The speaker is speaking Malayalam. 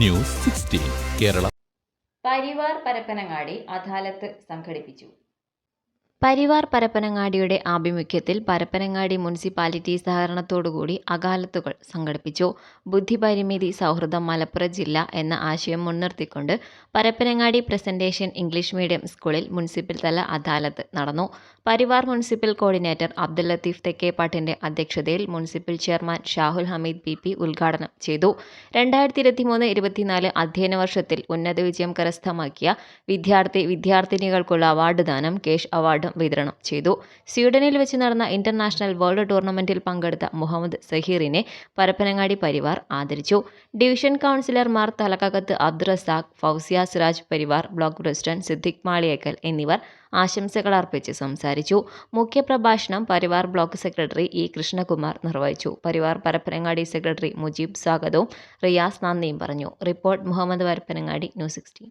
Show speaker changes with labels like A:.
A: News sixteen Kerala.
B: Parivar Parappanangadi അദാലത്ത് സംഘടിപ്പിച്ചു.
C: പരിവാർ പരപ്പനങ്ങാടിയുടെ ആഭിമുഖ്യത്തിൽ പരപ്പനങ്ങാടി മുനിസിപ്പാലിറ്റി സഹകരണത്തോടുകൂടി അകാലത്തുകൾ സംഘടിപ്പിച്ചു. ബുദ്ധിപരിമിതി സൗഹൃദം മലപ്പുറം ജില്ല എന്ന ആശയം മുൻനിർത്തിക്കൊണ്ട് പരപ്പനങ്ങാടി പ്രസന്റേഷൻ ഇംഗ്ലീഷ് മീഡിയം സ്കൂളിൽ മുനിസിപ്പൽ തല അദാലത്ത് നടന്നു. പരിവാർ മുനിസിപ്പൽ കോർഡിനേറ്റർ അബ്ദുൽ ലത്തീഫ് തെക്കേപ്പാട്ടിന്റെ അധ്യക്ഷതയിൽ municipal chairman Shahul Hameed P P ഉദ്ഘാടനം ചെയ്തു. രണ്ടായിരത്തി ഇരുപത്തിമൂന്ന് ഇരുപത്തിനാല് അധ്യയന വർഷത്തിൽ ഉന്നത വിജയം കരസ്ഥമാക്കിയ വിദ്യാർത്ഥി വിദ്യാർത്ഥിനികൾക്കുള്ള അവാർഡ് ദാനം കേഷ് അവാർഡും വിതരണം ചെയ്തു. സ്വീഡനിൽ വെച്ച് നടന്ന ഇന്റർനാഷണൽ വേൾഡ് ടൂർണമെന്റിൽ പങ്കെടുത്ത മുഹമ്മദ് സഹീറിനെ പരപ്പനങ്ങാടി പരിവാർ ആദരിച്ചു. ഡിവിഷൻ കൗൺസിലർമാർ തലക്കകത്ത് അബ്ദുറസാഖ് ഫൗസിയ സിറാജ് പരിവാർ ബ്ലോക്ക് പ്രസിഡന്റ് സിദ്ദിഖ് മാളിയേക്കൽ എന്നിവർ ആശംസകൾ അർപ്പിച്ച് സംസാരിച്ചു. മുഖ്യപ്രഭാഷണം Parivar block secretary E Krishnakumar നിർവഹിച്ചു. പരിവാർ പരപ്പനങ്ങാടി സെക്രട്ടറി മുജീബ് സ്വാഗതവും റിയാസ് നന്ദിയും പറഞ്ഞു. Report Muhammad Parappanangadi news sixteen.